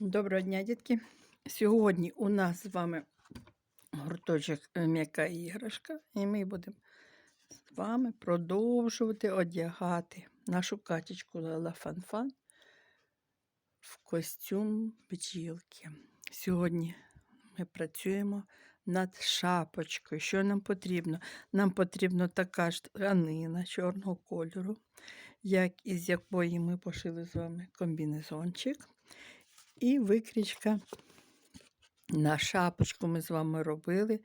Доброго дня, дітки. Сьогодні у нас з вами гурточок е, м'яка іграшка, і ми будемо з вами продовжувати одягати нашу катечку Лела Фанфан в костюм бджілки. Сьогодні ми працюємо над шапочкою. Що нам потрібно? Нам потрібна така ж тканина чорного кольору, як із якої ми пошили з вами комбінезончик. І викрічка на шапочку ми з вами робили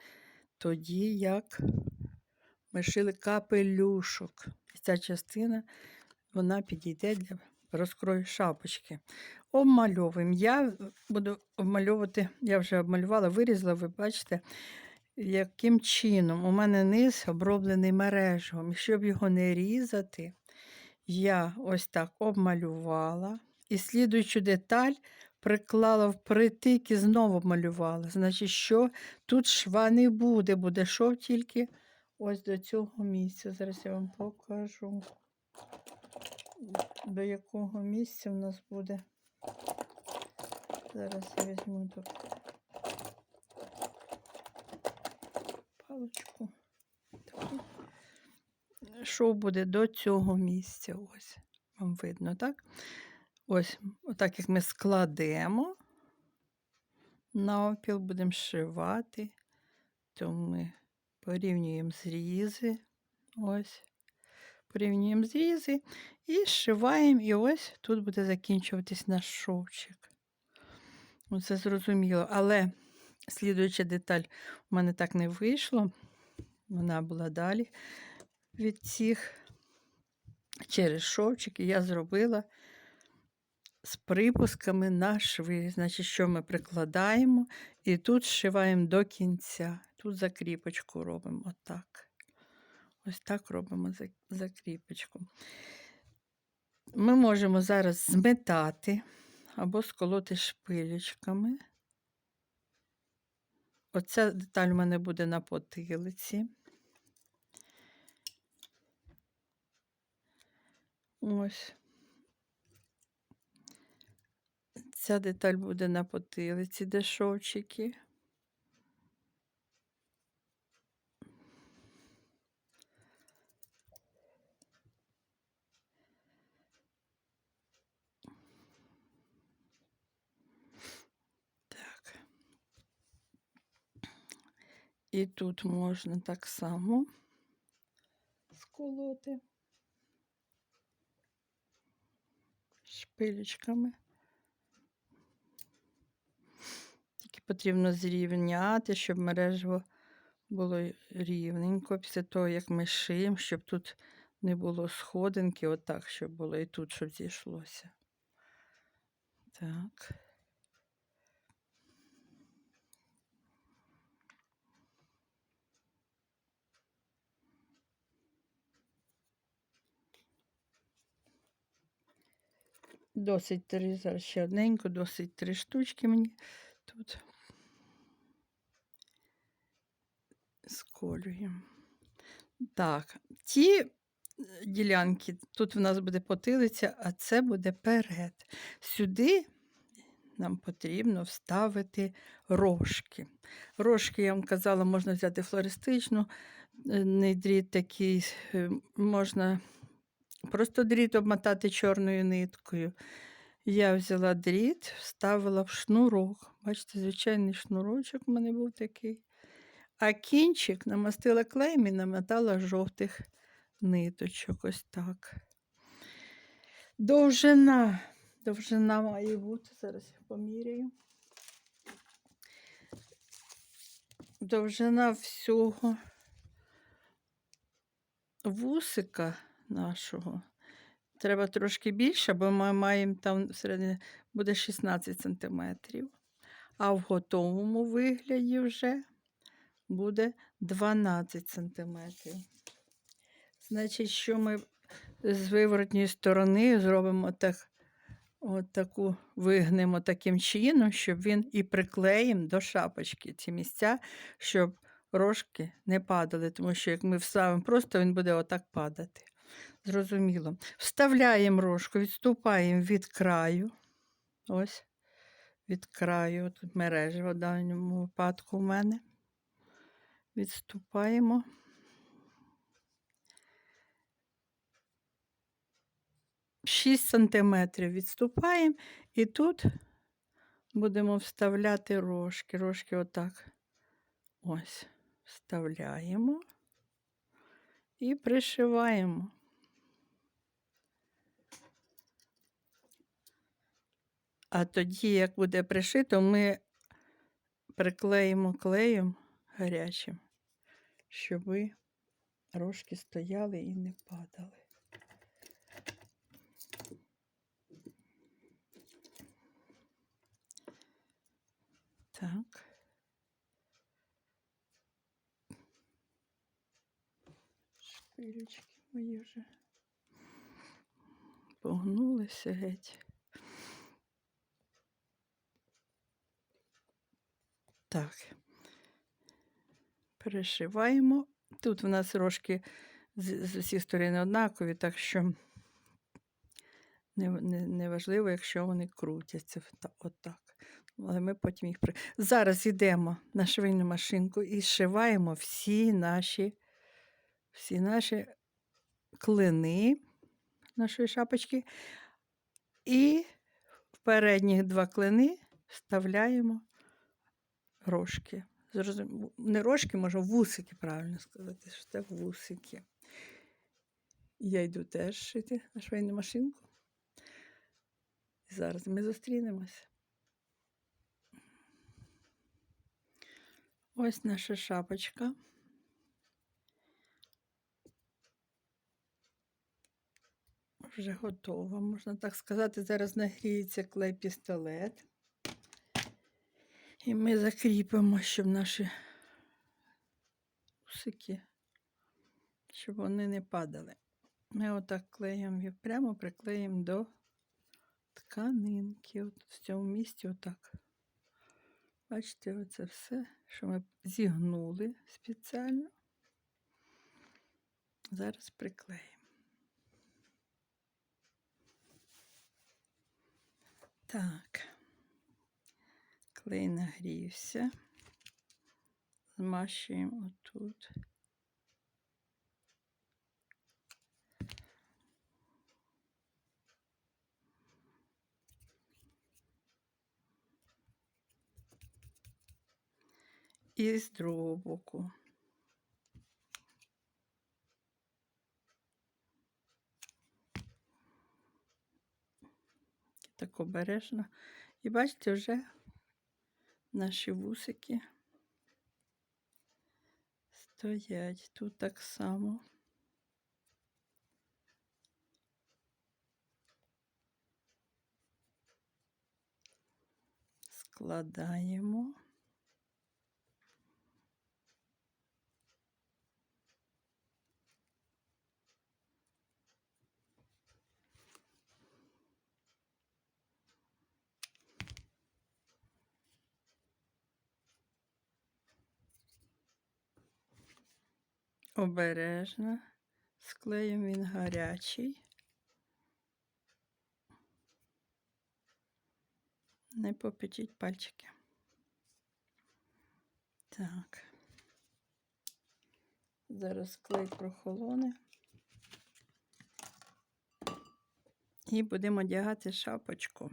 тоді, як ми шили капелюшок. І ця частина вона підійде для розкрою шапочки. Обмальовуємо. Я буду обмальовувати, я вже обмалювала, вирізала, ви бачите, яким чином у мене низ оброблений мережом. Щоб його не різати, я ось так обмалювала. І слідуючу деталь приклала впритик і знову малювала. Значить, що тут шва не буде, буде шов тільки ось до цього місця. Зараз я вам покажу, до якого місця в нас буде. Зараз я візьму до паличку. Шов буде до цього місця. Ось. Вам видно, так? Ось, отак як ми складемо навпіл, будемо шивати, то ми порівнюємо зрізи. Ось. Порівнюємо зрізи і зшиваємо, і ось тут буде закінчуватись наш шовчик. Оце зрозуміло. Але слідуюча деталь у мене так не вийшло. Вона була далі від цих через шовчик, і я зробила з припусками на шви. Значить, що ми прикладаємо і тут зшиваємо до кінця. Тут закріпочку робимо отак. Ось так робимо закріпочку. Ми можемо зараз зметати або сколоти шпилечками. Оця деталь у мене буде на потилиці. Ось. Ця деталь буде на потилиці, де шовчики. Так. І тут можна так само сколоти шпилечками. Тільки потрібно зрівняти, щоб мережево було рівненько після того, як ми шиємо, щоб тут не було сходинки, отак, щоб було і тут, щоб зійшлося. Так. Досить три, зараз ще одненько, досить три штучки мені тут сколюємо. Так, ті е, ділянки, тут в нас буде потилиця, а це буде перед. Сюди нам потрібно вставити рожки. Рожки, я вам казала, можна взяти флористичну, е, не дріт такий, е, можна просто дріт обмотати чорною ниткою. Я взяла дріт, вставила в шнурок. Бачите, звичайний шнурочок у мене був такий. А кінчик намастила клеєм і намотала жовтих ниточок. Ось так. Довжина. Довжина має бути. Зараз я поміряю. Довжина всього вусика нашого. Треба трошки більше, бо ми маємо там всередині буде 16 сантиметрів. А в готовому вигляді вже буде 12 сантиметрів. Значить, що ми з виворотньої сторони зробимо так, от таку вигнемо таким чином, щоб він і приклеїмо до шапочки ці місця, щоб рожки не падали, тому що як ми вставимо просто, він буде отак падати. Зрозуміло. Вставляємо рожку, відступаємо від краю. Ось. від краю, тут мережево в даному випадку в мене. Відступаємо. Шість сантиметрів відступаємо, і тут будемо вставляти рожки. Рожки отак. Ось, вставляємо і пришиваємо. А тоді, як буде пришито, ми приклеїмо клеєм гарячим, щоб ви рожки стояли і не падали. Так. Шпилечки мої вже погнулися геть. Так. Перешиваємо. Тут в нас рожки з, з усіх сторін однакові, так що не, не, не якщо вони крутяться отак. Але ми потім їх при... Зараз йдемо на швейну машинку і зшиваємо всі наші, всі наші клини нашої шапочки. І в передні два клини вставляємо рожки. Зрозум... Не рожки, може, вусики, правильно сказати, що це вусики. Я йду теж шити на швейну машинку. Зараз ми зустрінемося. Ось наша шапочка. Вже готова, можна так сказати. Зараз нагріється клей пістолет. І ми закріпимо, щоб наші усики, щоб вони не падали. Ми отак клеїмо і прямо приклеїмо до тканинки. От в цьому місці отак. Бачите, оце все, що ми зігнули спеціально. Зараз приклеїмо. Так. Клей нагрівся. Змащуємо отут. І з другого боку. Так обережно. І бачите, вже наші вусики стоять тут так само. Складаємо. Обережно. Склеїмо він гарячий. Не попечіть пальчики. Так. Зараз клей прохолоне. І будемо одягати шапочку.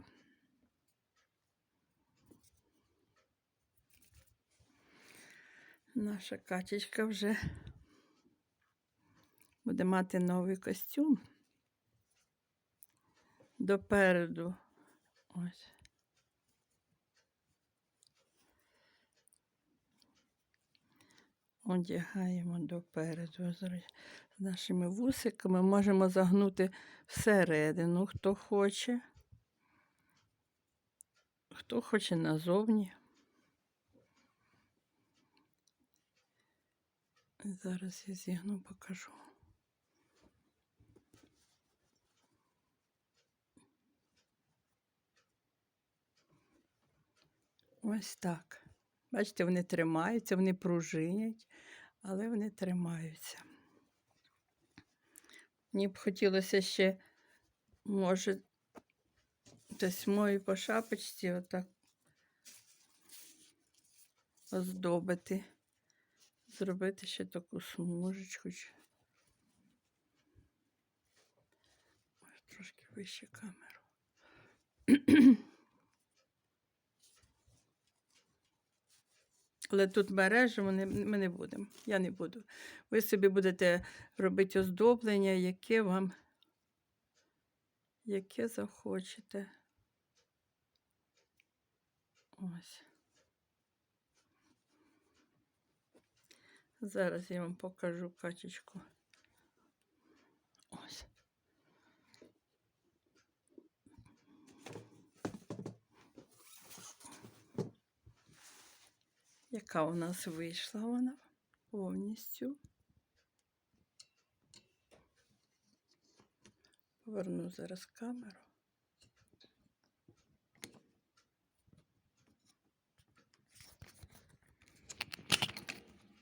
Наша качечка вже буде мати новий костюм. Допереду. Ось. Одягаємо допереду з нашими вусиками. Можемо загнути всередину, хто хоче. Хто хоче назовні. Зараз я зігну покажу. Ось так. Бачите, вони тримаються, вони пружинять, але вони тримаються. Мені б хотілося ще, може, десь мої по шапочці отак оздобити. Зробити ще таку смужечку. Трошки вище камеру. Але тут мережу ми не, ми не будемо. Я не буду. Ви собі будете робити оздоблення, яке вам яке захочете. Ось. Зараз я вам покажу качечку. Яка у нас вийшла вона повністю. Поверну зараз камеру.